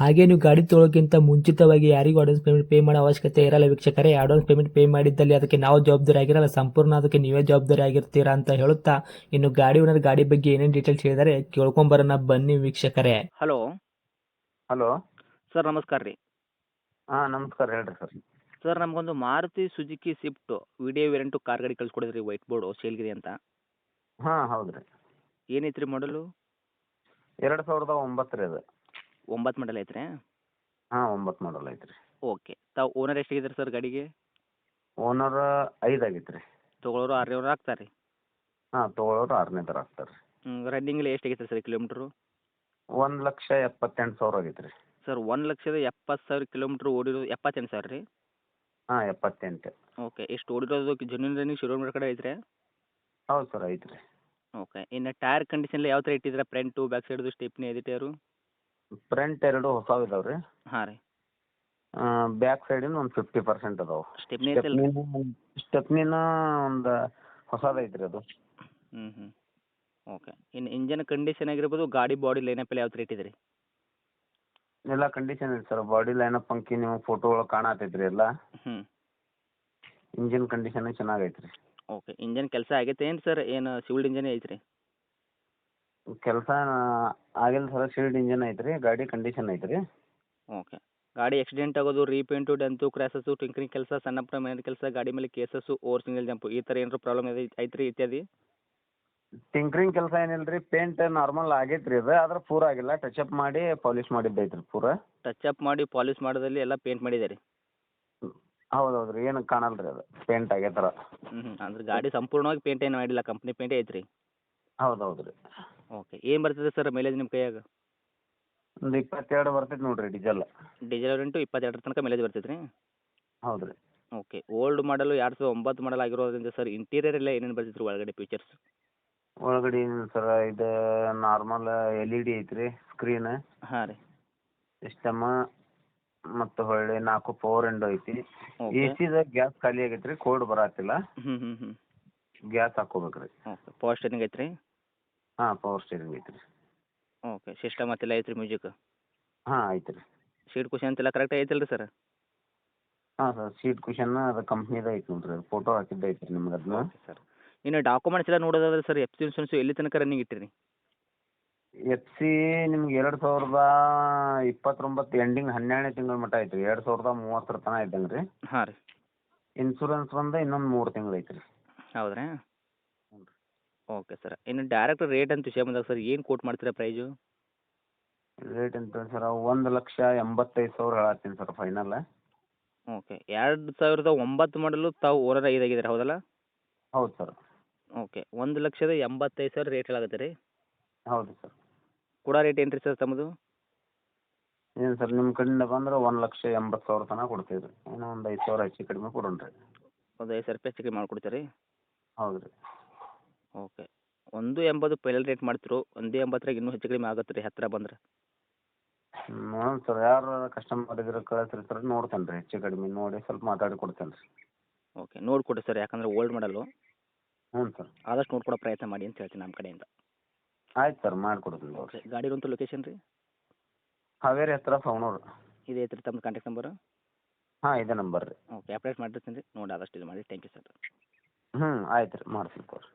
ಹಾಗೆ ನೀವು ಗಾಡಿ ತೊಳೋಕ್ಕಿಂತ ಮುಂಚಿತವಾಗಿ ಯಾರಿಗೂ ಅಡ್ವಾನ್ಸ್ ಪೇಮೆಂಟ್ ಪೇ ಮಾಡೋ ಅವಶ್ಯಕತೆ ಇರಲ್ಲ ವೀಕ್ಷಕರೇ. ಅಡ್ವಾನ್ಸ್ ಪೇಮೆಂಟ್ ಪೇ ಮಾಡಿದ್ದಲ್ಲಿ ಅದಕ್ಕೆ ನಾವು ಜವಾಬ್ದಾರಿ ಆಗಿರಲ್ಲ. ಸಂಪೂರ್ಣ ಅದಕ್ಕೆ ನೀವೇ ಜವಾಬ್ದಾರಿ ಆಗಿರ್ತೀರಾ ಅಂತ ಹೇಳುತ್ತಾ ಇನ್ನು ಗಾಡಿ ಓನರ್ ಗಾಡಿ ಬಗ್ಗೆ ಏನೇನು ಡೀಟೇಲ್ಸ್ ಹೇಳಿದರೆ ಕೇಳ್ಕೊಂಬರೋಣ ಬನ್ನಿ ವೀಕ್ಷಕರೇ. ಹಲೋ ಹಲೋ ಸರ್ ನಮಸ್ಕಾರ ರೀ. ಹಾಂ ನಮಸ್ಕಾರ ಹೇಳ್ರಿ ಸರ್ ಸರ್ ನಮಗೊಂದು Maruti Suzuki swift video variant car ಗಾಡಿ ಕಳ್ಸ್ಕೊಡಿದ್ರಿ ವೈಟ್ ಬೋರ್ಡು ಸೇಲ್ಗಿರಿ ಅಂತ. ಹಾಂ ಹೌದು ರೀ ಏನೈತೆ ರೀ ಮಾಡಲು ಎರಡು ಸಾವಿರದ ಒಂಬತ್ತು ರೀ ಅದು ಒಂಬತ್ತು ಮಾಡಲ್ ಐತ್ರಿ? ಹಾಂ ಒಂಬತ್ತು ಮಾಡಲ್ ಐತ್ರಿ. ಓಕೆ ತಾವು ಓನರ್ ಎಷ್ಟಾಗಿದ್ದಾರೆ ಸರ್ ಗಾಡಿಗೆ? ಓನರ್ ಐದು ಆಗೈತೆ ರೀ ತೊಗೊಳೋರು ಆರು ಅವ್ರು ಆಗ್ತಾರೆ ರೀ ಹಾಂ ತೊಗೊಳೋರು ಆರನೇ ಥರ ಆಗ್ತಾರೆ ರೀ ರನ್ನಿಂಗಲ್ಲಿ ಎಷ್ಟು ಆಗೈತೆ ಸರ್ ಕಿಲೋಮೀಟ್ರು ಒಂದು ಲಕ್ಷ ಎಪ್ಪತ್ತೆಂಟು ಸಾವಿರ ಆಗೈತೆ ರೀ ಸರ್ ಒಂದು ಲಕ್ಷದ ಎಪ್ಪತ್ತು ಸಾವಿರ ಕಿಲೋಮೀಟ್ರ್ ಓಡಿರೋದು ಎಪ್ಪತ್ತೆಂಟು ಸಾವಿರ ರೀ? ಹಾಂ ಎಪ್ಪತ್ತೆಂಟು. ಓಕೆ ಎಷ್ಟು ಓಡಿರೋದು ಜೆನ್ಯೂನ್ ರನ್ನಿಂಗ್ ಶಿರೋಮಿ ಕಡೆ ಐತ್ರಿ? ಹೌದು ಸರ್ ಐತೆ ರೀ ಓಕೆ ಇನ್ನು ಟೈರ್ ಕಂಡೀಷನ್ ಯಾವ ಥರ ಇಟ್ಟಿದ್ರೆ ಫ್ರಂಟು ಬ್ಯಾಕ್ ಸೈಡ್ದು ಸ್ಟೆಪ್ನಿ ಎದಿಟ್ಯಾರು ಫ್ರಂಟ್ ಎರಡು ಹೊಸಾವ್ ಇದಾವೆ ರೀ. ಹಾಂ ರೀ ಬ್ಯಾಕ್ ಸೈಡಿನ ಒಂದು ಫಿಫ್ಟಿ ಪರ್ಸೆಂಟ್ ಅದಾವೆ. ಸ್ಟೆಪ್ನಿ ಐತಲ್ಲ ಸ್ಟೆಪ್ನಿನ ಒಂದು ಹೊಸದು ಐತ್ರಿ ರೀ ಅದು. ಹ್ಞೂ ಹ್ಞೂ ಓಕೆ ಇನ್ನು ಇಂಜನ್ ಕಂಡೀಷನ್ ಆಗಿರ್ಬೋದು ಗಾಡಿ ಬಾಡಿ ಲೈನಪ್ ಎಲ್ಲ ಯಾವ ಥರ ಇಟ್ಟಿದ್ದೀರಿ ಎಲ್ಲ ಕಂಡೀಷನ್ ಇದೆ ಸರ್ ಬಾಡಿ ಲೈನಪ್ ಅಂಕಿ ನೀವು ಫೋಟೋ ಒಳಗೆ ಕಾಣತೈತೆ ರೀ ಎಲ್ಲ. ಹ್ಞೂ ಇಂಜಿನ್ ಕಂಡೀಷನ್ ಚೆನ್ನಾಗೈತೆ ರೀ ಓಕೆ ಇಂಜಿನ್ ಕೆಲಸ ಆಗೈತೆ ಏನು ಸರ್ ಏನು ಸಿವಿಲ್ ಇಂಜನ್ ಐತ್ರಿ? ಕೆಲಸ ಆಗಿಲ್ಲ ಸರ್ ಶೀಲ್ಡ್ ಇಂಜಿನ್ ಐತೆ ರೀ ಗಾಡಿ ಕಂಡೀಷನ್ ಐತೆ ರೀ ಓಕೆ ಗಾಡಿ ಆಕ್ಸಿಡೆಂಟ್ ಆಗೋದು ರೀಪೇಂಟು ಡೆಂತು ಕ್ರ್ಯಾಸಸ್ಸು ಟಿಂಕರಿಂಗ್ ಕೆಲಸ ಸಣ್ಣ ಪುಟ್ಟ ಮನೆ ಕೆಲಸ ಗಾಡಿ ಮೇಲೆ ಕೇಸಸ್ಸು ಓವರ್ ಸಿಂಗಲ್ ಜಂಪು ಈ ಥರ ಏನಾರು ಪ್ರಾಬ್ಲಮ್ ಇದೆ ಐತ್ರಿ ಇತ್ಯಾದಿ? ಟಿಂಕ್ರಿಂಗ್ ಕೆಲಸ ಏನಿಲ್ಲ ರೀ ಪೇಂಟ್ ನಾರ್ಮಲ್ ಆಗೈತೆ ರೀ ಅದು ಆದ್ರೆ ಪೂರ ಆಗಿಲ್ಲ ಟಚ್ ಅಪ್ ಮಾಡಿ ಪಾಲಿಶ್ ಮಾಡಿದ್ದೈತೆ ರೀ ಪೂರ. ಟಚ್ ಅಪ್ ಮಾಡಿ ಪಾಲಿಶ್ ಮಾಡೋದಲ್ಲಿ ಎಲ್ಲ ಪೇಂಟ್ ಮಾಡಿದ್ದಾರೆ? ಹೌದು ಹೌದು ರೀ ಏನು ಕಾಣಲ್ಲ ರೀ ಅದು ಪೇಂಟ್ ಆಗೈತರ ಹ್ಞೂ ಅಂದ್ರೆ ಗಾಡಿ ಸಂಪೂರ್ಣವಾಗಿ ಪೇಂಟ್ ಏನು ಮಾಡಿಲ್ಲ ಕಂಪ್ನಿ ಪೇಂಟೇ ಐತ್ರಿ? ಹೌದು ಹೌದು ರೀ ಓಕೆ ಏನು ಬರ್ತದೆ ಸರ್ ಮೈಲೇಜ್ ನಿಮ್ಮ ಕೈಯಾಗ? ಒಂದು ಇಪ್ಪತ್ತೆರಡು ಬರ್ತೈತೆ ನೋಡ್ರಿ ಡೀಸೆಲ್ ಡೀಸೆಲ್ ರೆಂಟು ಇಪ್ಪತ್ತೆರಡರ ತನಕ ಮೈಲೇಜ್ ಬರ್ತೈತೆ ರೀ ಹೌದು ರೀ ಓಕೆ ಓಲ್ಡ್ ಮಾಡಲು ಎರಡು ಸಾವಿರದ ಒಂಬತ್ತು ಮಾಡಲ್ ಆಗಿರೋದ್ರಿಂದ ಸರ್ ಇಂಟೀರಿಯರ್ ಎಲ್ಲ ಏನೇನು ಬರ್ತೈತೆ ರೀ ಒಳಗಡೆ ಫೀಚರ್ಸ್ ಒಳಗಡೆ ಸರ್ ಇದು ನಾರ್ಮಲ್ ಎಲ್ ಇ ಡಿ ಐತ್ರಿ ರೀ ಸ್ಕ್ರೀನ್ ಹಾಂ ರೀ. ಸಿಸ್ಟಮ್ ಮತ್ತು ಹೊಳ್ಳಿ ನಾಲ್ಕು ಪವರ್ ಎಂಡ್ ಐತಿ. ಎ ಸಿದ ಗ್ಯಾಸ್ ಖಾಲಿ ಆಗೈತೆ ರೀ ಕೋಲ್ಡ್ ಬರತ್ತಿಲ್ಲ ಹ್ಞೂ ಹ್ಞೂ ಹ್ಞೂ ಗ್ಯಾಸ್ ಹಾಕೋಬೇಕ್ರಿ ರೀ ಓಕೆ ಪವರ್ ಸ್ಟೇರಿಂಗ್ ಐತ್ರಿ? ಹಾಂ ಪವರ್ ಸ್ಟೇರಿಂಗ್ ಐತ್ರಿ. ಓಕೆ ಸಿಸ್ಟಮ್ ಮತ್ತೆಲ್ಲ ಐತ್ರಿ ಮ್ಯೂಸಿಕ್ ಹಾಂ ಐತ್ರಿ. ಸೀಟ್ ಕುಷನ್ ಅಂತೆಲ್ಲ ಕರೆಕ್ಟ್ ಐತಲ್ರಿ ಸರ್ ಹಾಂ ಸರ್ ಸೀಟ್ ಕುಷನ್ ಅದು ಕಂಪ್ನಿದ ಐತೆ ನೋಡ್ರಿ ಅದು ಫೋಟೋ ಹಾಕಿದ್ದು ಐತ್ರಿ ನಿಮ್ಗೆ ಅದನ್ನ ಸರ್ ಇನ್ನು ಡಾಕ್ಯುಮೆಂಟ್ಸ್ ಎಲ್ಲ ನೋಡೋದಾದ್ರೆ ಸರ್ ಎಫ್ ಸಿ ಇನ್ಸೂರೆನ್ಸ್ ಎಲ್ಲಿ ತನಕ ರನ್ನಿಂಗ್ ಇಟ್ಟಿರಿ? ಎಫ್ ಸಿ ನಿಮ್ಗೆ ಎರಡು ಸಾವಿರದ ಇಪ್ಪತ್ತೊಂಬತ್ತು ಎಂಡಿಂಗ್ ಹನ್ನೆರಡನೇ ತಿಂಗಳ ಮಟ್ಟ ಐತ್ರಿ ಎರಡು ಸಾವಿರದ ಮೂವತ್ತರ ತನಕ ಇದ್ದಂಗೆ ರೀ ಹಾಂ ರೀ. ಇನ್ಸೂರೆನ್ಸ್ ಬಂದು ಇನ್ನೊಂದು ಮೂರು ತಿಂಗಳು ಐತ್ರಿ. ಹೌದ್ರಾ? Okay sir. ಇನ್ನು ಡೈರೆಕ್ಟ್ ರೇಟ್ ಅಂತ ವಿಷಯ ಬಂದಾಗ ಸರ್ ಏನು ಕೋಟ್ ಮಾಡ್ತೀರಾ ಪ್ರೈಜು ರೇಟ್ ಅಂತ ಸರ್ ಒಂದು ಲಕ್ಷ ಎಂಬತ್ತೈದು ಸಾವಿರ ಹೇಳತ್ತೀನಿ ಸರ್ ಫೈನಲ್ ಓಕೆ. ಎರಡು ಸಾವಿರದ ಒಂಬತ್ತು ಮಾಡಲು ತಾವು ಓನರ್ ಐದಾಗಿದ್ದಾರೆ ಹೌದಲ್ಲ? ಹೌದು ಸರ್. ಓಕೆ. ಒಂದು ಲಕ್ಷದ ಎಂಬತ್ತೈದು ಸಾವಿರ ರೇಟ್ ಹೇಳಾಗತ್ತೆ ರೀ ಹೌದು ಸರ್. ಕೂಡ ರೇಟ್ ಏನು ರೀ ಸರ್ ತಮ್ಮದು? ಏನು ಸರ್ ನಿಮ್ಮ ಕಡೆಯಿಂದ ಬಂದ್ರೆ ಒಂದು ಲಕ್ಷ ಎಂಬತ್ತು ಸಾವಿರ ತನಕ ಕೊಡ್ತೀವಿ ರೀ ಏನೋ ಒಂದು ಐದು ಸಾವಿರ ಹೆಚ್ಚು ಕಡಿಮೆ ಕೊಡೋಣ ರೀ ಒಂದು ಐದು ಸಾವಿರ ರೂಪಾಯಿ ಹೆಚ್ಚು ಕಡಿಮೆ ಮಾಡಿಕೊಡ್ತೀರಿ? ಹೌದು ರೀ ಓಕೆ ಒಂದು ಎಂಬತ್ತು ಫೈನಲ್ ರೇಟ್ ಮಾಡ್ತಿರು ಒಂದು ಎಂಬತ್ತರಾಗ ಇನ್ನೂ ಹೆಚ್ಚು ಕಡಿಮೆ ಆಗತ್ತೆ ರೀ ಹತ್ತಿರ ಬಂದ್ರೆ. ನೋಡೋಣ ಸರ್ ಯಾರು ಕಸ್ಟಮರ್ ಇದ್ರೆ ಕಳಿಸ್ರಿ ಸರ್ ನೋಡ್ತೇನೆ ರೀ ಹೆಚ್ಚು ಕಡಿಮೆ ನೋಡಿ ಸ್ವಲ್ಪ ಮಾತಾಡಿ ಕೊಡ್ತೇನೆ ರೀ. ಓಕೆ ನೋಡಿಕೊಡಿ ಸರ್ ಯಾಕಂದ್ರೆ ಓಲ್ಡ್ ಮಾಡಲ್ಲು ಹ್ಞೂ ಸರ್ ಆದಷ್ಟು ನೋಡ್ಕೊಡೋ ಪ್ರಯತ್ನ ಮಾಡಿ ಅಂತ ಹೇಳ್ತೀನಿ ನಮ್ಮ ಕಡೆಯಿಂದ. ಆಯ್ತು ಸರ್ ಮಾಡಿಕೊಡ್ತೀನಿ ಓಕೆ ಗಾಡಿ ಅಂತ ಲೊಕೇಶನ್ ರೀ? ಹಾವೇರಿ ಹತ್ತಿರ ಸವಣೂರು. ಇದೆ ಐತ್ರಿ ತಮ್ಮ ಕಾಂಟ್ಯಾಕ್ಟ್ ನಂಬರು ಹಾಂ ಇದೇ ನಂಬರ್ ರೀ. ಓಕೆ ಅಪ್ಡೇಟ್ ಮಾಡಿರ್ತೀನಿ ರೀ. ನೋಡಿ ಆದಷ್ಟು ಇದು ಮಾಡಿ. ಥ್ಯಾಂಕ್ ಯು ಸರ್ ಹ್ಞೂ ಆಯ್ತು ರೀ ಮಾಡ್ತೀನಿ ಕೊಡ್ರಿ